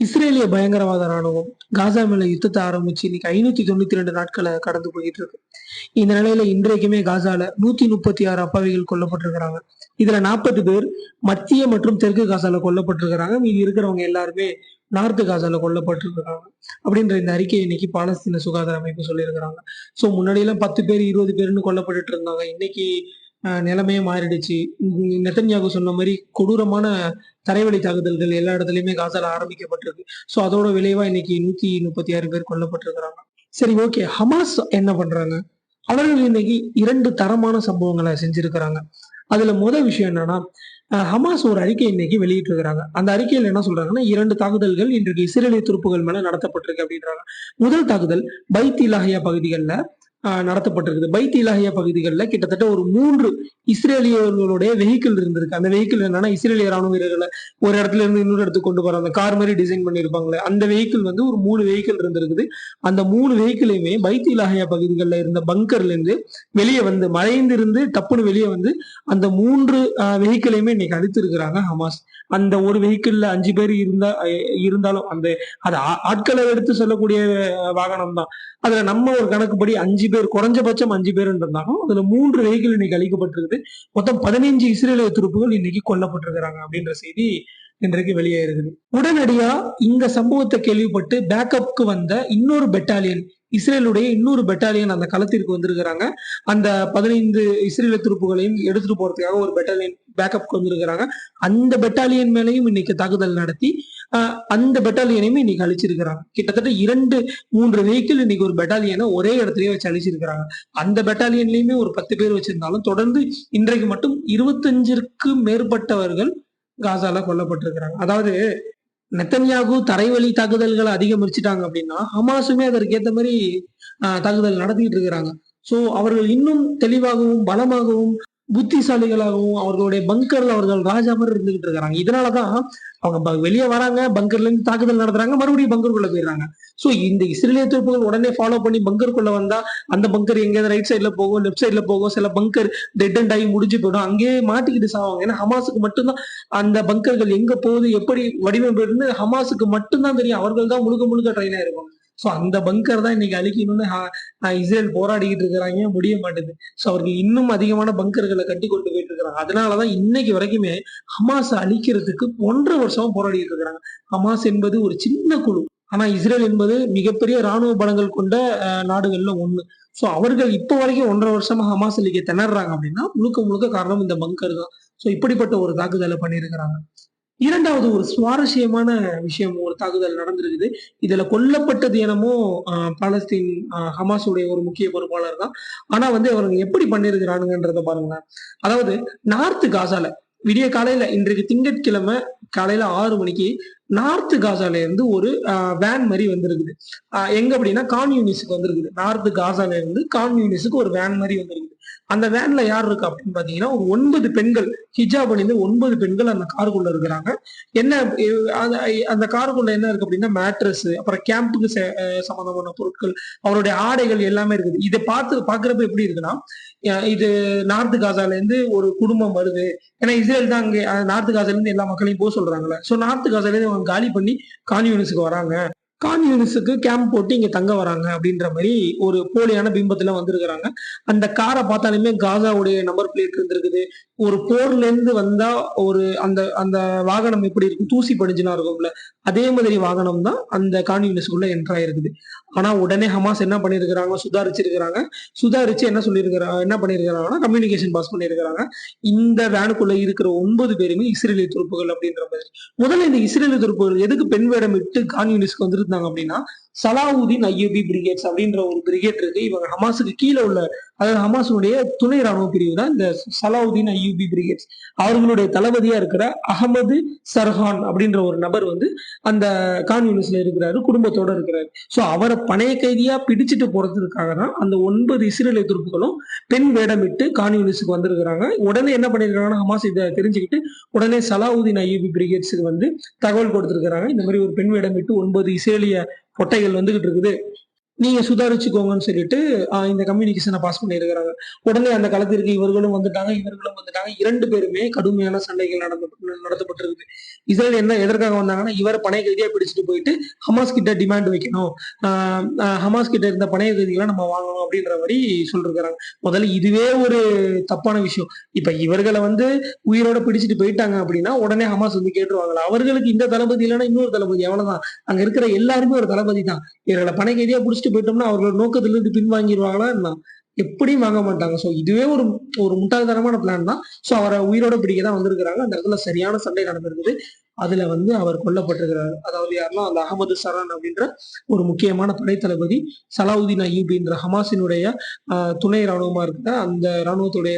இஸ்ரேலிய பயங்கரவாத ராணுவம் காசா மேல யுத்தத்தை ஆரம்பிச்சு இன்னைக்கு ஐநூத்தி தொண்ணூத்தி ரெண்டு நாட்களை கடந்து போயிட்டு இருக்கு. இந்த நிலையில இன்றைக்குமே காசால நூத்தி முப்பத்தி ஆறு அப்பாவிகள் கொல்லப்பட்டிருக்கிறாங்க. இதுல நாற்பது பேர் மத்திய மற்றும் தெற்கு காசால கொல்லப்பட்டிருக்கிறாங்க. மீதி இருக்கிறவங்க எல்லாருமே நார்த்து காசால கொல்லப்பட்டிருக்கிறாங்க. அப்படின்ற இந்த அறிக்கையை இன்னைக்கு பாலஸ்தீன சுகாதார அமைப்பு சொல்லியிருக்கிறாங்க. ஸோ முன்னாடியெல்லாம் பத்து பேர் இருபது பேர்னு கொல்லப்பட்டுட்டு இருந்தாங்க. இன்னைக்கு நிலைமையே மாறிடுச்சு. நெத்தன்யாவுக்கு நெத்தன்யாகு சொன்ன மாதிரி கொடூரமான தரைவழி தாக்குதல்கள் எல்லா இடத்துலயுமே காசால ஆரம்பிக்கப்பட்டிருக்கு. ஸோ அதோட விளைவா இன்னைக்கு நூத்தி முப்பத்தி ஆறு பேர் கொல்லப்பட்டிருக்கிறாங்க. சரி ஓகே ஹமாஸ் என்ன பண்றாங்க? அவர்கள் இன்னைக்கு இரண்டு தரமான சம்பவங்களை செஞ்சிருக்கிறாங்க. அதுல முதல் விஷயம் என்னன்னா ஹமாஸ் ஒரு அறிக்கை இன்னைக்கு வெளியிட்டு இருக்கிறாங்க அந்த அறிக்கையில் என்ன சொல்றாங்கன்னா இரண்டு தாக்குதல்கள் இன்றைக்கு இஸ்ரேலிய துருப்புகள் மேல நடத்தப்பட்டிருக்கு அப்படின்றாங்க. முதல் தாக்குதல் பைத் இலாஹியா பகுதிகளில் நடத்தப்பட்டிருக்குது. பைத் இலாஹியா பகுதிகளில் கிட்டத்தட்ட ஒரு மூன்று இஸ்ரேலியர்களுடைய வெஹிக்கிள் இருந்திருக்கு. அந்த வெஹிக்கிள் என்னன்னா இஸ்ரேலிய ராணுவ வீரர்களை ஒரு இடத்துல இருந்து இன்னொரு இடத்துக்கு கொண்டு போற அந்த கார் மாதிரி டிசைன் பண்ணியிருப்பாங்களே அந்த வெஹிக்கிள் வந்து ஒரு மூணு வெஹிக்கிள் இருந்திருக்குது. அந்த மூணு வெஹிக்கிளையுமே பைத் இலாஹியா பகுதிகளில் இருந்த பங்கர்ல இருந்து வெளியே வந்து மறைந்திருந்து தப்புன்னு வெளியே வந்து அந்த மூன்று வெஹிக்கிளையுமே இன்னைக்கு அழித்திருக்கிறாங்க ஹமாஸ். அந்த ஒரு வெஹிக்கிள்ல அஞ்சு பேர் இருந்தா இருந்தாலும் அந்த அது ஆட்களை எடுத்து சொல்லக்கூடிய வாகனம் தான் அதுல நம்ம ஒரு கணக்குப்படி அஞ்சு பேர் குறைஞ்சபட்சம் அஞ்சு பேர் இருந்தாலும் அதுல மூன்று வெஹிக்கிள் இன்னைக்கு அழிக்கப்பட்டிருக்குது மொத்தம் பதினைஞ்சு இஸ்ரேலிய துருப்புகள் இன்னைக்கு கொல்லப்பட்டிருக்கிறாங்க அப்படின்ற செய்தி இன்றைக்கு வெளியே இருக்குது உடனடியா இந்த சம்பவத்தை கேள்விப்பட்டு பேக்கப்க்கு வந்த இன்னொரு பெட்டாலியன் இஸ்ரேலுடைய இன்னொரு பெட்டாலியன் அந்த களத்திற்கு வந்திருக்கிறாங்க. அந்த பதினைந்து இஸ்ரேலிய துருப்புகளையும் எடுத்துட்டு போறதுக்காக ஒரு பெட்டாலியன் பேக்கப்க்கு வந்திருக்கிறாங்க. அந்த பெட்டாலியன் மேலையும் இன்னைக்கு தாக்குதல் நடத்தி அந்த பெட்டாலியனையுமே இன்னைக்கு அழிச்சிருக்கிறாங்க. கிட்டத்தட்ட இரண்டு மூன்று வெஹிக்கிள் இன்னைக்கு ஒரு பெட்டாலியனை ஒரே இடத்துலயே வச்சு அழிச்சிருக்கிறாங்க. அந்த பெட்டாலியன்லயுமே ஒரு பத்து பேர் வச்சிருந்தாலும் தொடர்ந்து இன்றைக்கு மட்டும் இருபத்தஞ்சிற்கு மேற்பட்டவர்கள் காசால கொல்லப்பட்டிருக்கிறாங்க. அதாவது நெத்தன்யாகு தரைவழி தாக்குதல்களை அதிகமரிச்சிட்டாங்க அப்படின்னா ஹமாஸுமே அதற்கு ஏத்த மாதிரி ஆஹ், தாக்குதல் நடத்திட்டு இருக்கிறாங்க. சோ அவர்கள் இன்னும் தெளிவாகவும் பலமாகவும் புத்திசாலிகளாகவும் அவர்களுடைய பங்கர்ல அவர்கள் ராஜா மாதிரி இருந்துகிட்டு இருக்கிறாங்க. இதனாலதான் அவங்க வெளியே வராங்க பங்கர்ல இருந்து தாக்குதல் நடத்துறாங்க மறுபடியும் பங்கருக்குள்ள போயிடுறாங்க. சோ இந்த இஸ்ரேலிய துருப்புகள் உடனே ஃபாலோ பண்ணி பங்கருக்குள்ள வந்தா அந்த பங்கர் எங்கேயாவது ரைட் சைட்ல போகும் லெஃப்ட் சைட்ல போகும் சில பங்கர் டெட் அண்ட் ஆகி முடிஞ்சு போயிடும். அங்கேயே மாட்டிக்கிட்டு சாவாங்க. ஏன்னா ஹமாஸுக்கு மட்டும்தான் அந்த பங்கர்கள் எங்க போகுது எப்படி வடிவமைப்பு ஹமாஸுக்கு மட்டும்தான் தெரியும். அவர்கள் தான் முழுக்க முழுக்க ட்ரெயின் ஆயிருப்பாங்க. சோ அந்த பங்கர் தான் இன்னைக்கு அழிக்கணும்னு இஸ்ரேல் போராடிக்கிட்டு இருக்கிறாங்க. முடிய மாட்டேது. சோ அவர்கள் இன்னும் அதிகமான பங்கர்களை கட்டி கொண்டு போயிட்டு இருக்கிறாங்க. அதனாலதான் இன்னைக்கு வரைக்குமே ஹமாஸ் அழிக்கிறதுக்கு ஒன்றரை வருஷமா போராடிட்டு இருக்கிறாங்க. ஹமாஸ் என்பது ஒரு சின்ன குழு. ஆனா இஸ்ரேல் என்பது மிகப்பெரிய ராணுவ பலங்கள் கொண்ட நாடுகள்ல ஒண்ணு. சோ அவர்கள் இப்போ வரைக்கும் ஒன்றரை வருஷமா ஹமாஸ் அழிக்க திணறாங்க அப்படின்னா முழுக்க முழுக்க காரணம் இந்த பங்கர் தான். சோ இப்படிப்பட்ட ஒரு தாக்குதலை பண்ணியிருக்கிறாங்க. இரண்டாவது ஒரு சுவாரஸ்யமான விஷயம் ஒரு தாக்குதல் நடந்திருக்குது. இதுல கொல்லப்பட்டது என்னமோ ஆஹ், பாலஸ்தீன் ஆஹ், ஹமாஸுடைய ஒரு முக்கிய பொறுப்பாளர் தான். ஆனா வந்து அவருங்க எப்படி பண்ணிருக்கிறானுங்கன்றத பாருங்களேன். அதாவது நார்த்து காசால விடிய காலையில இன்றைக்கு திங்கட்கிழமை காலையில ஆறு மணிக்கு நார்த் காசால இருந்து ஒரு வேன் மாதிரி வந்திருக்குது. எங்க அப்படின்னா கான்யூனிஸுக்கு வந்திருக்குது. நார்த் காசால இருந்து கான்யூனிஸுக்கு ஒரு வேன் மாதிரி வந்திருக்குது. அந்த வேன்ல யார் இருக்கு அப்படின்னு பாத்தீங்கன்னா ஒரு ஒன்பது பெண்கள் ஹிஜாப் அணிந்து ஒன்பது பெண்கள் அந்த காருக்குள்ள இருக்கிறாங்க. என்ன அந்த- காருக்குள்ள என்ன இருக்கு அப்படின்னா மேட்ரஸ் அப்புறம் கேம்புக்கு சம்பந்தமான பொருட்கள் அவருடைய ஆடைகள் எல்லாமே இருக்குது. இதை பார்த்து பாக்குறப்ப எப்படி இருக்குன்னா இது நார்த் காசால இருந்து ஒரு குடும்பம் வருது. ஏன்னா இஸ்ரேல் தான் அங்கே நார்த் காசால இருந்து எல்லா மக்களையும் போக சொல்றாங்களே சோ நார்த் காசால இருந்து காலி பண்ணி கான்யூனிஸுக்கு வராங்க. கான்யூனிஸுக்கு கேம்ப் போட்டு இங்க தங்க வராங்க அப்படின்ற மாதிரி ஒரு போலியான பிம்பத்துல வந்திருக்கிறாங்க. அந்த காரை பார்த்தாலுமே காசாவுடைய நம்பர் பிளேட் இருந்திருக்குது. ஒரு போர்ல இருந்து வந்தா ஒரு அந்த அந்த வாகனம் எப்படி இருக்கும்? தூசி படிஞ்சுனா இருக்கும்ல. அதே மாதிரி வாகனம் தான் அந்த கான்யூனிஸ்க்குள்ள என்ட்ரா இருக்குது ஆனா உடனே ஹமாஸ் என்ன பண்ணிருக்கிறாங்க? சுதாரிச்சிருக்கிறாங்க. சுதாரிச்சு என்ன சொல்லியிருக்கிறாங்க என்ன பண்ணிருக்கிறாங்கன்னா கம்யூனிகேஷன் பாஸ் பண்ணியிருக்கிறாங்க இந்த வேனுக்குள்ள இருக்கிற ஒன்பது பேருமே இஸ்ரேலிய துருப்புகள் அப்படின்ற மாதிரி. முதல்ல இந்த இஸ்ரேலிய துருப்புகள் எதுக்கு பெண் வேடம் இட்டு கான்யூனிஸ்க்கு இருந்தாங்க அப்படின்னா சலாவுதீன் ஐயூபி பிரிகேட்ஸ் அப்படின்ற ஒரு பிரிகேட் இருக்கு. இவங்க ஹமாஸுக்கு கீழே உள்ள அதாவது ஹமாஸுடைய துணை ராணுவ பிரிவு தான் இந்த சலாவுதீன் ஐயூபி பிரிகேட்ஸ். அவர்களுடைய தளபதியா இருக்கிற அகமது சர்ஹான் அப்படின்ற ஒரு நபர் வந்து அந்த கான்யூனிஸ்ட்ல இருக்கிறாரு குடும்பத்தோட இருக்கிறாரு. சோ அவரை பணைய கைதியா பிடிச்சிட்டு போறதுக்காக தான் அந்த ஒன்பது இஸ்ரேலிய துருப்புகளும் பெண் வேடமிட்டு கான்யூனிஸ்டுக்கு வந்திருக்கிறாங்க. உடனே என்ன பண்ணிருக்காங்கன்னா ஹமாஸ் இதை தெரிஞ்சுக்கிட்டு உடனே சலாவுதீன் ஐயூபி பிரிகேட்ஸுக்கு வந்து தகவல் கொடுத்திருக்கிறாங்க. இந்த மாதிரி ஒரு பெண் வேடமிட்டு ஒன்பது இஸ்ரேலிய கொட்டைகள் வந்துகிட்டு இருக்குது. நீங்க சுதாரிச்சுக்கோங்கன்னு சொல்லிட்டு இந்த கம்யூனிகேஷனை பாஸ் பண்ணியிருக்கிறாங்க உடனே அந்த களத்திற்கு இவர்களும் வந்துட்டாங்க இவர்களும் வந்துட்டாங்க. இரண்டு பேருமே கடுமையான சண்டைகள் நடந்து நடத்தப்பட்டிருக்கு இஸ்ரேல் என்ன எதற்காக வந்தாங்கன்னா இவரை பணைய கைதியா பிடிச்சிட்டு போயிட்டு ஹமாஸ் கிட்ட டிமாண்ட் வைக்கணும். ஹமாஸ் கிட்ட இருந்த பணைய கைதிகளை நம்ம வாங்கணும் அப்படின்ற மாதிரி சொல்லிருக்கிறாங்க. முதல்ல இதுவே ஒரு தப்பான விஷயம். இப்ப இவர்களை வந்து உயிரோட பிடிச்சிட்டு போயிட்டாங்க அப்படின்னா உடனே ஹமாஸ் வந்து கேட்டுருவாங்களா? அவர்களுக்கு இந்த தளபதி இல்லைன்னா இன்னொரு தளபதி எவ்வளவுதான் அங்க இருக்கிற எல்லாருமே ஒரு தளபதி தான். இவர்களை பணைய கைதியா பிடிச்சிட்டு போயிட்டோம்னா அவர்களோட நோக்கத்திலிருந்து பின்வாங்கிடுவாங்களா என்ன? எப்படியும் வாங்க மாட்டாங்க. சோ இதுவே ஒரு ஒரு முட்டாள்தனமான பிளான் தான். சோ அவரை உயிரோட பிடிக்க தான் வந்திருக்கிறாங்க. அந்த இடத்துல சரியான சண்டை நடந்திருக்குது. அதுல வந்து அவர் கொல்லப்பட்டிருக்கிறார். அதாவது யாருன்னா அந்த அகமது சரான் அப்படின்ற ஒரு முக்கியமான படைத்தளபதி சலாவுதீன் அய்யூபின்ற ஹமாஸினுடைய ஆஹ், துணை ராணுவமா இருக்கிற அந்த ராணுவத்துடைய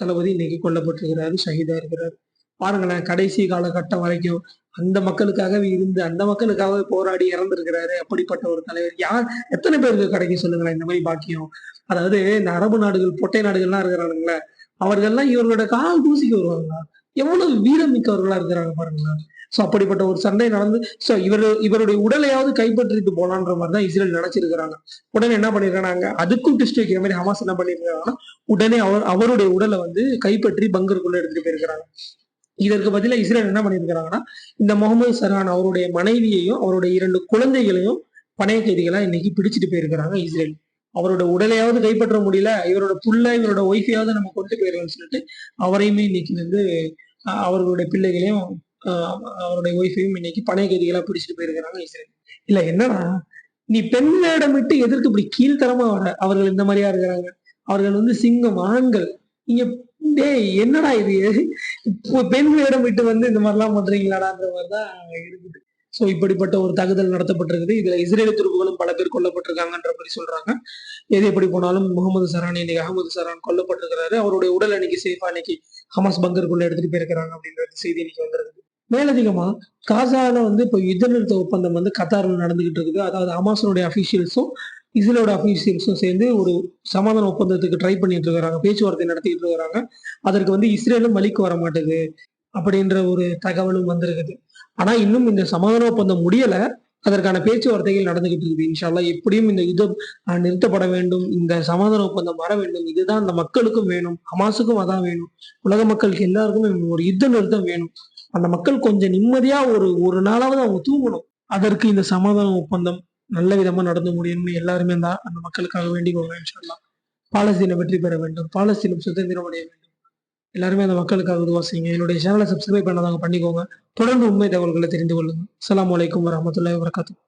தளபதி இன்னைக்கு கொல்லப்பட்டிருக்கிறாரு ஷஹீதா இருக்கிறார். பாருங்களேன் கடைசி காலகட்டம் வரைக்கும் அந்த மக்களுக்காகவே இருந்து அந்த மக்களுக்காகவே போராடி இறந்திருக்கிறாரு அப்படிப்பட்ட ஒரு தலைவர். யார்? எத்தனை பேருக்கு கிடைக்கும் சொல்லுங்களேன் இந்த மாதிரி பாக்கியம்? அதாவது இந்த அரபு நாடுகள் பொட்டை நாடுகள்லாம் இருக்கிறானுங்களே அவர்கள்லாம் இவர்களோட கால் தூசிக்கு வருவாங்களா? எவ்வளவு வீரம் மிக்கவர்களா இருக்கிறாங்க பாருங்களேன். சோ அப்படிப்பட்ட ஒரு சண்டை நடந்து சோ இவர் இவருடைய உடலையாவது கைப்பற்றிட்டு போலான்ற மாதிரி தான் இஸ்ரேல் நினைச்சிருக்கிறாங்க. உடனே என்ன பண்ணிருக்காங்க அதுக்கும் டிஸ்ட் வைக்கிற மாதிரி ஹமாஸ் என்ன பண்ணிருக்காங்கன்னா உடனே அவர் அவருடைய உடலை வந்து கைப்பற்றி பங்கருக்குள்ள எடுத்துட்டு போயிருக்கிறாங்க. இதற்கு பதிலா இஸ்ரேல் என்ன பண்ணிருக்கிறாங்கன்னா இந்த முகமது சரான் அவருடைய மனைவியையும் அவருடைய இரண்டு குழந்தைகளையும் பணைய கைதிகளா இன்னைக்கு பிடிச்சிட்டு போயிருக்கிறாங்க இஸ்ரேல். அவரோட உடலையாவது கைப்பற்ற முடியல இவரோட புள்ள இவரோட ஒய்ஃபையாவது நம்ம கொண்டு போயிடலாம்னு சொல்லிட்டு அவரையுமே இன்னைக்கு வந்து அஹ், அவர்களுடைய பிள்ளைகளையும் அவருடைய ஒய்ஃபையும் இன்னைக்கு பணைய கைதிகளா பிடிச்சிட்டு போயிருக்கிறாங்க இஸ்ரேல். இல்ல என்னன்னா நீ பெண் வேடமிட்டு எதற்கு இப்படி கீழ்த்தரமா வர அவர்கள் இந்த மாதிரியா இருக்கிறாங்க. அவர்கள் வந்து சிங்கம் ஆண்கள். நீங்க டேய் என்னடா இது? இப்போ பெண்களிடம் விட்டு வந்து இந்த மாதிரிலாம் பண்றீங்களாடான்ற மாதிரிதான் இருக்குது. சோ இப்படிப்பட்ட ஒரு தாக்குதல் நடத்தப்பட்டிருக்குது. இதுல இஸ்ரேல் துருப்புகளும் பல பேர் கொல்லப்பட்டிருக்காங்கன்ற மாதிரி சொல்றாங்க. எது எப்படி போனாலும் முகமது சரான் இன்னைக்கு அகமது சரான் கொல்லப்பட்டிருக்கிறாரு. அவருடைய உடல் அன்னைக்கு சேஃபா அன்னைக்கு ஹமாஸ் பங்கருக்குள்ள எடுத்துட்டு போயிருக்கிறாங்க அப்படின்ற செய்தி இன்னைக்கு வந்திருக்கு மேலதிகமா காசால வந்து இப்போ யுத்த நிறுத்த ஒப்பந்தம் வந்து கத்தார்ல நடந்துகிட்டு இருக்குது. அதாவது ஹமாஸனுடைய அபிஷியல்ஸும் இஸ்ரேலோட அஃபீஷியல்ஸும் சேர்ந்து ஒரு சமாதான ஒப்பந்தத்துக்கு ட்ரை பண்ணிட்டு இருக்கிறாங்க பேச்சுவார்த்தை நடத்திட்டு இருக்கிறாங்க அதற்கு வந்து இஸ்ரேலும் வழிக்கு வர மாட்டேங்குது அப்படின்ற ஒரு தகவலும் வந்திருக்குது. ஆனா இன்னும் இந்த சமாதான ஒப்பந்தம் முடியல. அதற்கான பேச்சுவார்த்தைகள் நடந்துகிட்டு இருக்குது. இன்ஷால்லா எப்படியும் இந்த யுத்தம் நிறுத்தப்பட வேண்டும். இந்த சமாதான ஒப்பந்தம் வர வேண்டும். இதுதான் அந்த மக்களுக்கும் வேணும். ஹமாஸுக்கும் அதான் வேணும். உலக மக்களுக்கு எல்லாருக்குமே ஒரு யுத்த நிறுத்தம் வேணும். அந்த மக்கள் கொஞ்சம் நிம்மதியா ஒரு ஒரு நாளாவது அவங்க தூங்கணும். அதற்கு இந்த சமாதான ஒப்பந்தம் நல்ல விதமா நடந்து முடியும்னு எல்லாருமே தான் அந்த மக்களுக்காக வேண்டிக்கோங்க சொல்லலாம். பாலஸ்தீனம் வெற்றி பெற வேண்டும். பாலஸ்தீனம் சுதந்திரம் அடைய வேண்டும். எல்லாருமே அந்த மக்களுக்காக உதவா செய்யுங்க. என்னுடைய சேனலை சப்ஸ்கிரைப் பண்ணாதவங்க பண்ணிக்கோங்க. தொடர்ந்து உண்மை தகவல்களை தெரிந்து கொள்ளுங்க. அலாம் வலைக்கம் வரமத்துல வரகாத்தூர்